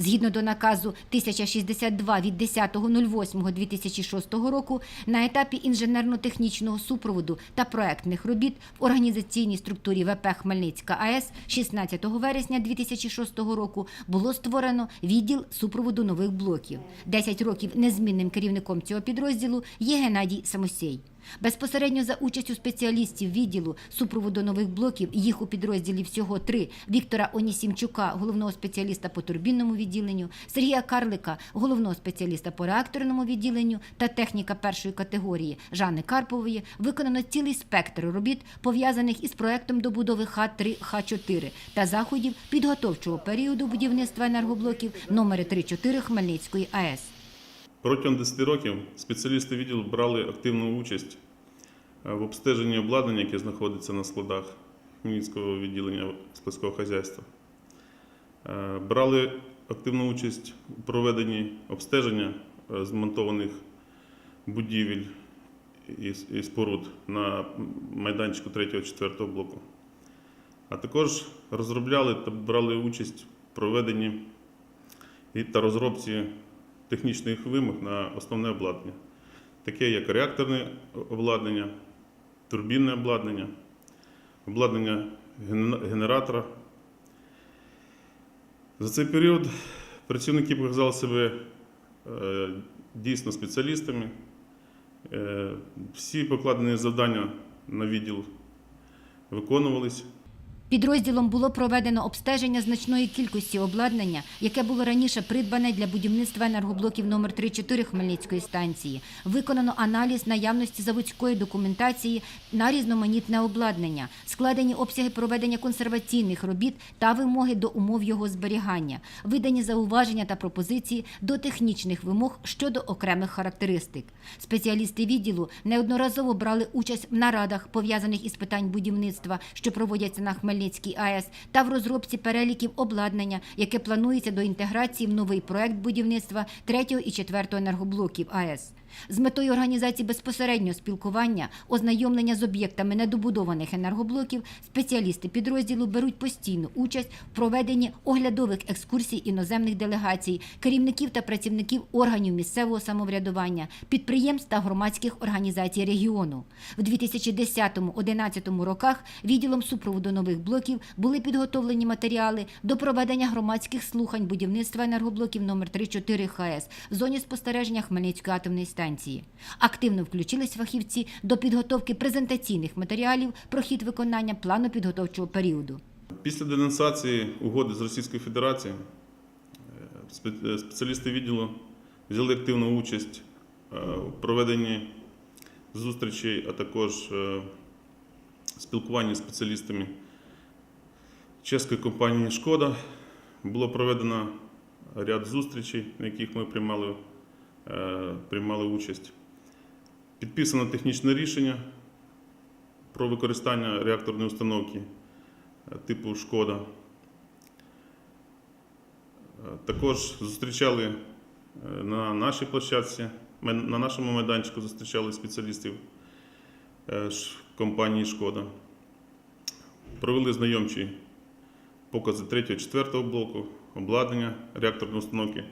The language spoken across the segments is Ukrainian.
Згідно до наказу 1062 від 10.08.2006 року, на етапі інженерно-технічного супроводу та проектних робіт в організаційній структурі ВП Хмельницька АЕС 16 вересня 2006 року було створено відділ супроводу нових блоків. 10 років незмінним керівником цього підрозділу є Геннадій Самосій. Безпосередньо за участю спеціалістів відділу супроводу нових блоків, їх у підрозділі всього три: Віктора Онісімчука, головного спеціаліста по турбінному відділенню, Сергія Карлика, головного спеціаліста по реакторному відділенню та техніка першої категорії Жанни Карпової, виконано цілий спектр робіт, пов'язаних із проектом добудови Х3 Х4 та заходів підготовчого періоду будівництва енергоблоків номери 3-4 Хмельницької АЕС. Протягом 10 років спеціалісти відділу брали активну участь е, в обстеженні обладнання, яке знаходиться на складах Хмельницького відділення складського хазяйства. Е, Брали активну участь у проведенні обстеження е, змонтованих будівель і споруд на майданчику 3-4 блоку. А також розробляли та брали участь в проведенні та розробці технічних вимог на основне обладнання, таке як реакторне обладнання, турбінне обладнання, обладнання генератора. За цей період працівники показали себе е, дійсно спеціалістами. Е, Всі покладені завдання на відділ виконувались. Підрозділом було проведено обстеження значної кількості обладнання, яке було раніше придбане для будівництва енергоблоків номер 3-4 Хмельницької станції. Виконано аналіз наявності заводської документації на різноманітне обладнання, складені обсяги проведення консерваційних робіт та вимоги до умов його зберігання, видані зауваження та пропозиції до технічних вимог щодо окремих характеристик. Спеціалісти відділу неодноразово брали участь в нарадах, пов'язаних із питань будівництва, що проводяться на Хмельницькій АЕС, та в розробці переліків обладнання, яке планується до інтеграції в новий проект будівництва 3 і 4 енергоблоків АЕС. З метою організації безпосереднього спілкування, ознайомлення з об'єктами недобудованих енергоблоків, спеціалісти підрозділу беруть постійну участь в проведенні оглядових екскурсій іноземних делегацій, керівників та працівників органів місцевого самоврядування, підприємств та громадських організацій регіону. В 2010-2011 роках відділом супроводу нових блоків були підготовлені матеріали до проведення громадських слухань будівництва енергоблоків номер 3-4 ХАЕС в зоні спостереження Хмельницької атомної станції. Активно включились фахівці до підготовки презентаційних матеріалів про хід виконання плану підготовчого періоду. Після денонсації угоди з Російською Федерацією е, е, спеціалісти відділу взяли активну участь е, у проведенні зустрічей, а також спілкуванні з спеціалістами чеської компанії Шкода. Було проведено ряд зустрічей, на яких ми приймали, приймали участь. Підписано технічне рішення про використання реакторної установки е, типу Шкода. Е, Також зустрічали е, на нашій площадці, на нашому майданчику зустрічали спеціалістів е, компанії Шкода. Провели знайомчі покази 3-4 блоку, обладнання реакторної установки,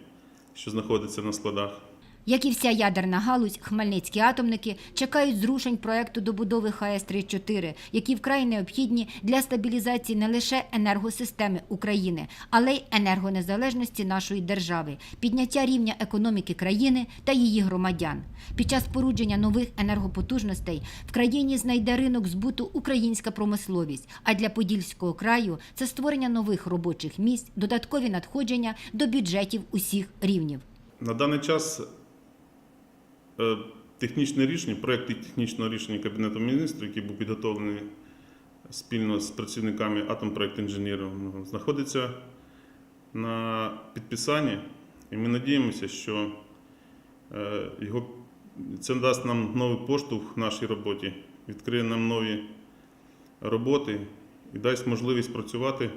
що знаходиться на складах. Як і вся ядерна галузь, хмельницькі атомники чекають зрушень проекту добудови ХАЕС-3-4, які вкрай необхідні для стабілізації не лише енергосистеми України, але й енергонезалежності нашої держави, підняття рівня економіки країни та її громадян. Під час спорудження нових енергопотужностей в країні знайде ринок збуту українська промисловість. А для Подільського краю це створення нових робочих місць, додаткові надходження до бюджетів усіх рівнів. На даний час технічне рішення, проєкт технічного рішення Кабінету міністрів, який був підготовлений спільно з працівниками атомпроект інженерів, знаходиться на підписанні, і ми надіємося, що е, його, це дасть нам новий поштовх в нашій роботі, відкриє нам нові роботи і дасть можливість працювати е,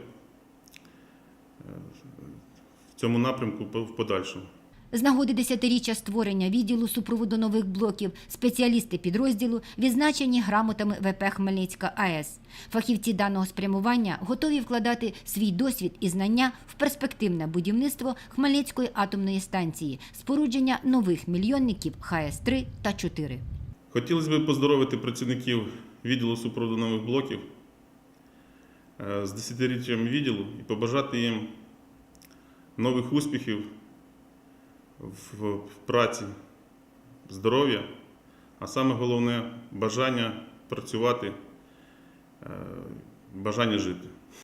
в цьому напрямку в подальшому. З нагоди десятиріччя створення відділу супроводу нових блоків спеціалісти підрозділу відзначені грамотами ВП Хмельницька АЕС. Фахівці даного спрямування готові вкладати свій досвід і знання в перспективне будівництво Хмельницької атомної станції, спорудження нових мільйонників ХС-3 та 4. Хотілося б поздоровити працівників відділу супроводу нових блоків е, з десятиріччям відділу і побажати їм нових успіхів в праці, здоров'я, а саме головне бажання працювати, е, бажання жити.